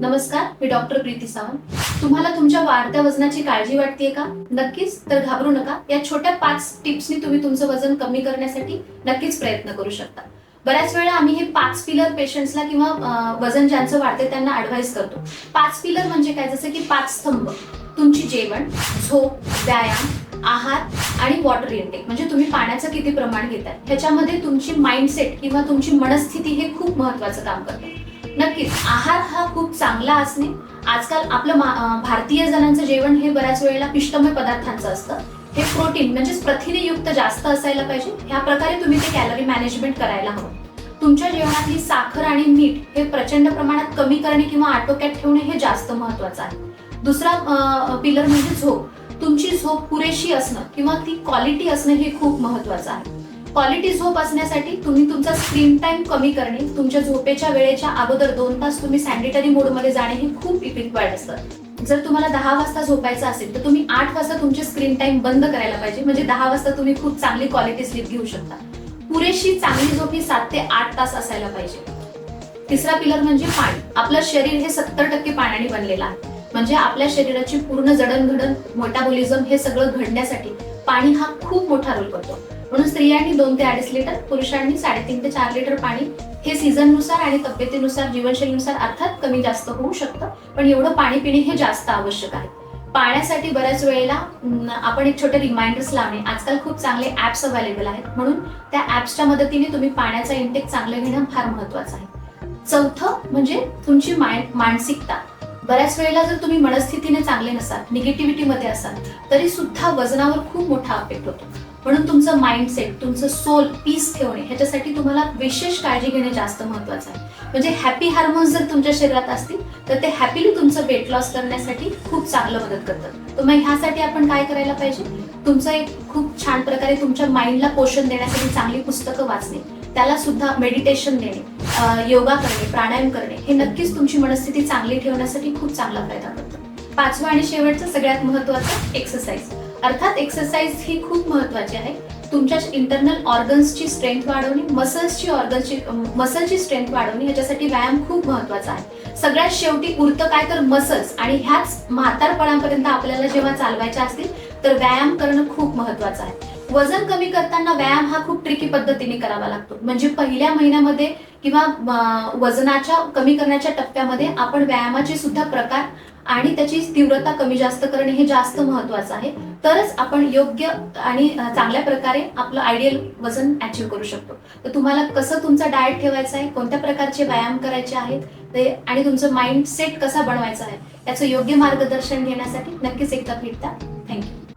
नमस्कार मी डॉक्टर प्रीती सावंत. तुम्हाला तुमच्या वाढत्या वजनाची काळजी वाटतेय का? नक्कीच तर घाबरू नका. या छोट्या पाच टिप्सनी तुम्ही तुमचं वजन कमी करण्यासाठी नक्कीच प्रयत्न करू शकता. बऱ्याच वेळा आम्ही हे पाच पिलर पेशंट्सला किंवा वजन ज्यांचं वाढते त्यांना ऍडवाइस करतो. पाच पिलर म्हणजे काय? जसं की पाच स्तंभ. तुमची जेवण झोप व्यायाम आहार आणि वॉटर इंटेक म्हणजे तुम्ही पाण्याचं किती प्रमाण घेताय. ह्याच्यामध्ये तुमची माइंडसेट किंवा तुमची मनस्थिती हे खूप महत्वाचं काम करते. नक्कीच. आहार हा खूप चांगला असणे. आजकाल आपलं भारतीय जणांचं जेवण हे बऱ्याच वेळेला पिष्टमय पदार्थांचं असतं. हे प्रोटीन म्हणजेच प्रथिनेयुक्त जास्त असायला पाहिजे. ह्या प्रकारे तुम्ही ते कॅलरी मॅनेजमेंट करायला हवं. तुमच्या जेवणातली साखर आणि मीठ हे प्रचंड प्रमाणात कमी करणे किंवा आटोक्यात ठेवणे हे जास्त महत्वाचं आहे. दुसरा पिलर म्हणजे झोप. तुमची झोप पुरेशी असणं किंवा ती क्वालिटी असणं हे खूप महत्वाचं आहे. क्वालिटी झोप असण्यासाठी तुम्ही तुमचा स्क्रीन टाइम कमी करणे तुमच्या झोपेच्या वेळेच्या अगोदर दोन तास तुम्ही सॅनिटरी मोडमध्ये जाणे हे खूप इफेक्ट असतं. जर तुम्हाला दहा वाजता झोपायचं असेल तर तुम्ही आठ वाजता तुमचे स्क्रीन टाइम बंद करायला पाहिजे. म्हणजे दहा वाजता तुम्ही खूप चांगली क्वालिटी स्लीप घेऊ शकता. पुरेशी चांगली झोप ही सात ते आठ तास असायला पाहिजे. तिसरा पिलर म्हणजे पाणी. आपलं शरीर हे सत्तर टक्के पाण्याने बनलेलं आहे. म्हणजे आपल्या शरीराची पूर्ण जडणघडण मेटाबॉलिझम हे सगळं घडण्यासाठी पाणी हा खूप मोठा रोल करतो. म्हणून स्त्रियांनी दोन ते अडीच लिटर पुरुषांनी साडेतीन ते चार लिटर पाणी हे सीझननुसार आणि तब्येतीनुसार जीवनशैलीनुसार अर्थात कमी जास्त होऊ शकतं. पण एवढं पाणी पिणे हे जास्त आवश्यक आहे. पाण्यासाठी बऱ्याच वेळेला आपण एक छोटे रिमाइंडर्स लावणे. आजकाल खूप चांगले ऍप्स अवेलेबल आहेत. म्हणून त्या ऍप्सच्या मदतीने तुम्ही पाण्याचा इंटेक चांगलं घेणं फार महत्वाचं आहे. चौथं म्हणजे तुमची मानसिकता. बऱ्याच वेळेला जर तुम्ही मनस्थितीने चांगले नसाल निगेटिव्हिटी मध्ये असाल तरी सुद्धा वजनावर खूप मोठा अफेक्ट होतो. म्हणून तुमचं माइंडसेट तुमचं सोल पीस ठेवणे ह्याच्यासाठी तुम्हाला विशेष काळजी घेणे जास्त महत्वाचं आहे. म्हणजे हॅपी हार्मोन्स जर तुमच्या शरीरात असतील तर ते हॅपीली तुमचं वेट लॉस करण्यासाठी खूप चांगलं मदत करतात. तर मग ह्यासाठी आपण काय करायला पाहिजे? तुमचं एक खूप छान प्रकारे तुमच्या माइंडला पोषण देण्यासाठी चांगली पुस्तकं वाचणे त्याला सुद्धा मेडिटेशन देणे योगा करणे प्राणायाम करणे हे नक्कीच तुमची मनस्थिती चांगली ठेवण्यासाठी खूप चांगला फायदा करतं. पाचवा आणि शेवटचं सगळ्यात महत्वाचं एक्सरसाइज अर्थात एक्सरसाइज ही खूप महत्वाची आहे. तुमच्या इंटरनल ऑर्गन्सची स्ट्रेंथ वाढवणे मसल्सची ऑर्गन्सची मसलची स्ट्रेंथ वाढवणे ह्याच्यासाठी व्यायाम खूप महत्त्वाचा आहे. सगळ्यात शेवटी उरतं काय तर मसल्स आणि ह्याच म्हातारपणापर्यंत आपल्याला जेव्हा चालवायच्या असतील तर व्यायाम करणं खूप महत्वाचं आहे. वजन कमी करताना व्यायाम हा खूप ट्रिकी पद्धतीने करावा लागतो. म्हणजे पहिल्या महिन्यामध्ये किंवा वजनाच्या कमी करण्याच्या टप्प्यामध्ये आपण व्यायामाचे सुद्धा प्रकार आणि त्याची तीव्रता कमी जास्त करणे हे जास्त महत्वाचं आहे. तरच आपण योग्य आणि चांगल्या प्रकारे आपलं आयडियल वजन अचीव करू शकतो. तर तुम्हाला कसं तुमचा डाएट ठेवायचा आहे कोणत्या प्रकारचे व्यायाम करायचे आहेत ते आणि तुमचं माइंड सेट कसा बनवायचा आहे त्याचं योग्य मार्गदर्शन घेण्यासाठी नक्कीच एकदा भेटता. थँक्यू